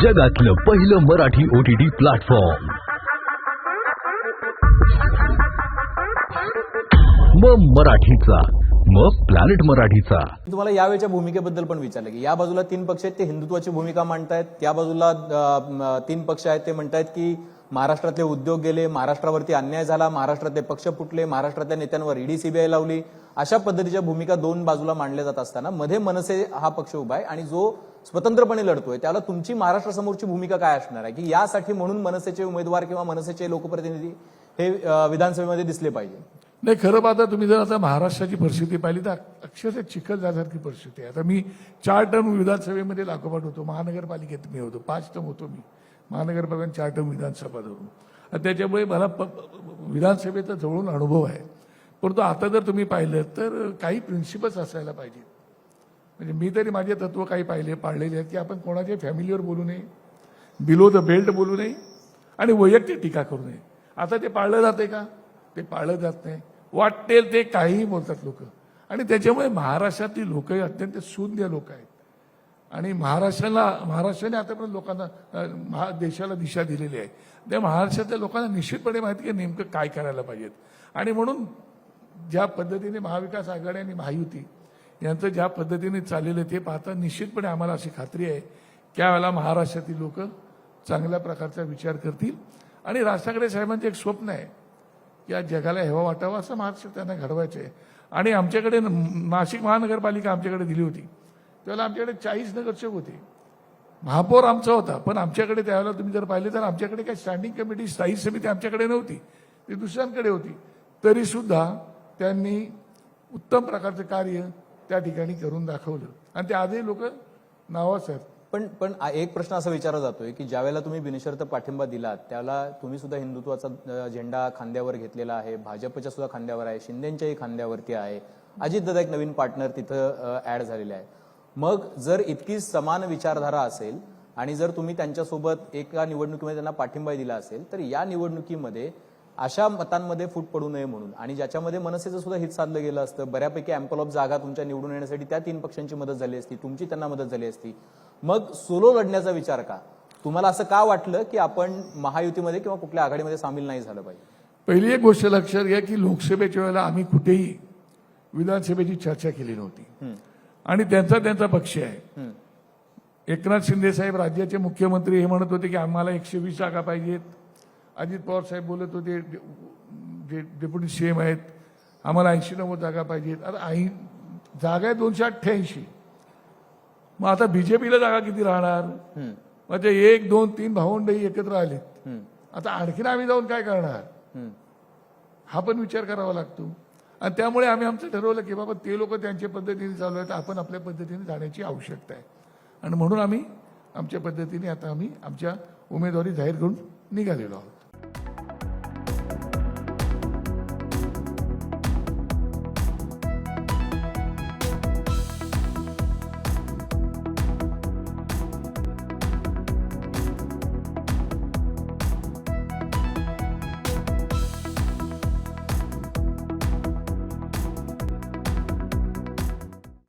जगातलं पहिलं Marathi OTT platform मग मराठीचा मग प्लॅनेट मराठीचा. तुम्हाला यावेळच्या भूमिकेबद्दल पण विचारलं की या बाजूला तीन पक्ष आहेत ते हिंदुत्वाची भूमिका मांडतायत. त्या बाजूला तीन पक्ष आहेत ते म्हणतायत की महाराष्ट्रातले उद्योग गेले महाराष्ट्रावरती अन्याय झाला महाराष्ट्रातले पक्ष फुटले महाराष्ट्रातल्या नेत्यांवर ईडी सीबीआय लावली. अशा पद्धतीच्या भूमिका दोन बाजूला मांडल्या जात असताना मध्ये मनसे हा पक्ष उभा आहे आणि जो स्वतंत्रपणे लढतोय त्याला तुमची महाराष्ट्रासमोरची भूमिका काय असणार आहे? की यासाठी म्हणून मनसेचे उमेदवार किंवा मनसेचे लोकप्रतिनिधी हे विधानसभेमध्ये दिसले पाहिजे. नाही खरं पाहता तुम्ही जर आता महाराष्ट्राची परिस्थिती पाहिली तर अक्षरशः चिखल जाण्यासारखी परिस्थिती आहे. आता मी चार टर्म विधानसभेमध्ये लागोपाठ होतो महानगरपालिकेत मी होतो पाच टर्म होतो मी. महानगरपालिकांच्या आठ विधानसभा धरून. त्याच्यामुळे मला प- विधानसभेचा जवळून अनुभव आहे. परंतु आता जर तुम्ही पाहिलं तर काही प्रिन्सिपल्स असायला पाहिजे म्हणजे मी तरी माझे तत्व काही पाहिले पाळलेले आहेत की आपण कोणाच्या फॅमिलीवर बोलू नये बिलो द बेल्ट बोलू नये आणि वैयक्तिक टीका करू नये. आता ते पाळलं जाते का? ते पाळलं जात नाही. वाटेल ते काहीही बोलतात लोक. आणि त्याच्यामुळे महाराष्ट्रातली लोक अत्यंत शून्य लोक आहेत. आणि महाराष्ट्राला महाराष्ट्राने आतापर्यंत लोकांना महा देशाला दिशा दिलेली आहे. त्या महाराष्ट्रातल्या लोकांना निश्चितपणे माहिती आहे की नेमकं काय करायला पाहिजेत. आणि म्हणून ज्या पद्धतीने महाविकास आघाडी आणि महायुती यांचं ज्या पद्धतीने चाललेलं आहे ते पाहता निश्चितपणे आम्हाला अशी खात्री आहे. त्यावेळेला महाराष्ट्रातील लोक चांगल्या प्रकारचा विचार करतील. आणि राज ठाकरे साहेबांचं एक स्वप्न आहे या जगाला हेवा वाटावा असं महाराष्ट्र त्यांना घडवायचं आहे. आणि आमच्याकडे नाशिक महानगरपालिका आमच्याकडे दिली होती. त्यावेळेला आमच्याकडे चाळीस नगरसेवक होते. महापौर आमचा होता पण आमच्याकडे त्यावेळेला तुम्ही जर पाहिले तर आमच्याकडे काही स्टँडिंग कमिटी स्थायी समिती आमच्याकडे नव्हती. ती दुसऱ्यांकडे होती. तरी सुद्धा त्यांनी उत्तम प्रकारचं कार्य त्या ठिकाणी करून दाखवलं. आणि ते आजही लोक नावाच आहेत. पण पण एक प्रश्न असा विचारला जातोय की ज्यावेळेला तुम्ही बिनशर्त पाठिंबा दिलात त्याला तुम्ही सुद्धा हिंदुत्वाचा झेंडा खांद्यावर घेतलेला आहे भाजपच्या सुद्धा खांद्यावर आहे शिंदेच्याही खांद्यावरती आहे. अजितदादा एक नवीन पार्टनर तिथं ऍड झालेले आहे मग जर इतकी समान विचारधारा असेल आणि जर तुम्ही त्यांच्यासोबत एका निवडणुकीमध्ये त्यांना पाठिंबा दिला असेल तर या निवडणुकीमध्ये अशा मतांमध्ये फूट पडू नये म्हणून. आणि ज्याच्यामध्ये मनसेचं सुद्धा हित साधलं गेलं असतं. बऱ्यापैकी अँपल ऑफ जागा तुमच्या निवडून येण्यासाठी त्या तीन पक्षांची मदत झाली असती. तुमची त्यांना मदत झाली असती. मग सोलो लढण्याचा विचार का? तुम्हाला असं का वाटलं की आपण महायुतीमध्ये किंवा कुठल्या आघाडीमध्ये सामील नाही झालं पाहिजे? पहिली एक गोष्ट लक्षात घ्या की लोकसभेच्या वेळेला आम्ही कुठेही विधानसभेची चर्चा केली नव्हती. आणि त्यांचा त्यांचा पक्ष आहे. एकनाथ शिंदे साहेब राज्याचे मुख्यमंत्री हे म्हणत होते की आम्हाला एकशे वीस जागा पाहिजेत. अजित पवार साहेब बोलत होते जे डेप्युटी सीएम आहेत. आम्हाला ऐंशी नव्वद जागा पाहिजेत. आता ऐं जागा आहे दोनशे अठ्ठ्याऐंशी. मग आता बीजेपीला जागा किती राहणार? म्हणजे एक दोन तीन भावंडही एकत्र आलेत. आता आणखीन आम्ही जाऊन काय करणार? हा पण विचार करावा लागतो. आणि त्यामुळे आम्ही आमचं ठरवलं की बाबा ते लोक त्यांच्या पद्धतीने चालू आहेत आपण आपल्या पद्धतीने जाण्याची आवश्यकता आहे. आणि म्हणून आम्ही आमच्या पद्धतीने आता आम्ही आमच्या उमेदवारी जाहीर करून निघालेलो आहोत.